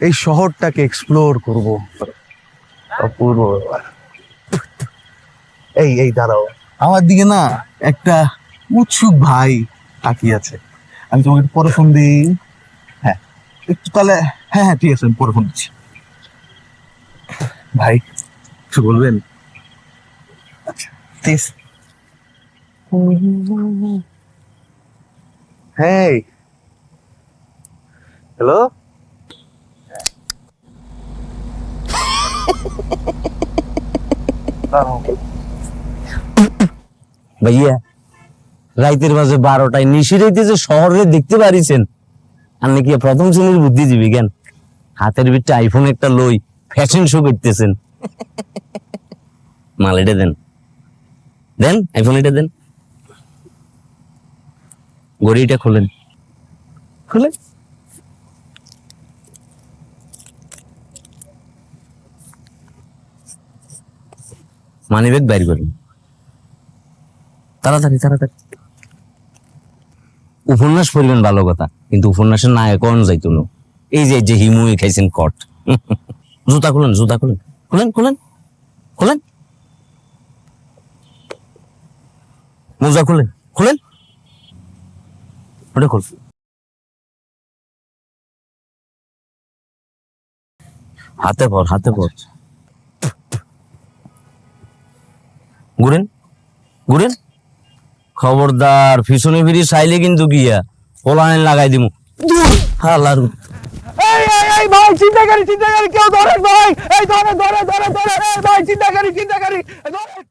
এই শহরটাকে এক্সপ্লোর করব। অপূর্ব এই এই দাঁড়াও। আমার দিকে না একটা উৎসুক ভাই তাকিয়ে আছে। আমি তোমাকে একটু পরে ফোন দিই। হ্যাঁ একটু তাহলে হ্যাঁ হ্যাঁ ঠিক আছে আমি পরে ফোন দিচ্ছি। ভাই কিছু বলবেন? আচ্ছা ঠিক আছে Hey. Hello? ভাইয়া, রাইতের মাঝে বারোটায় নিশিরাইতে যে শহরে দেখতে পারিছেন, আর নাকি প্রথম শ্রেণির বুদ্ধিজীবী জ্ঞান হাতের ভিতরে আইফোন একটা লই ফ্যাশন শো করতেছেন। মাল এটা দেন। দেন আইফোন এটা দেন। গড়িটা খোলেন। খুলেন? মানিব্যাগ বাইর করেন তাড়াতাড়ি তাড়াতাড়ি। উপন্যাস পড়বেন ভালো কথা, কিন্তু উপন্যাসের নায়ক অন যাইতো এই যে যে হিমুই খাইছেন কট। জুতা খুলেন জুতা খুলেন। খুলেন খুলেন খুলেন। মোজা খুলেন খুলেন। ওটা খুল হাতে পর হাতে পর। ঘুরেন ঘুরেন। খবরদার, পিছনে ফিরি চাইলে কিন্তু গিয়া পোলানে লাগাই দিমু। হালার এই এই ভাই চিন্তাকারী চিন্তাকারী কেউ ধরেন, ভাই। এই ধরে ধরে ধরে ধরে ভাই ভাই চিন্তাকারী চিন্তাকারী ধরেন।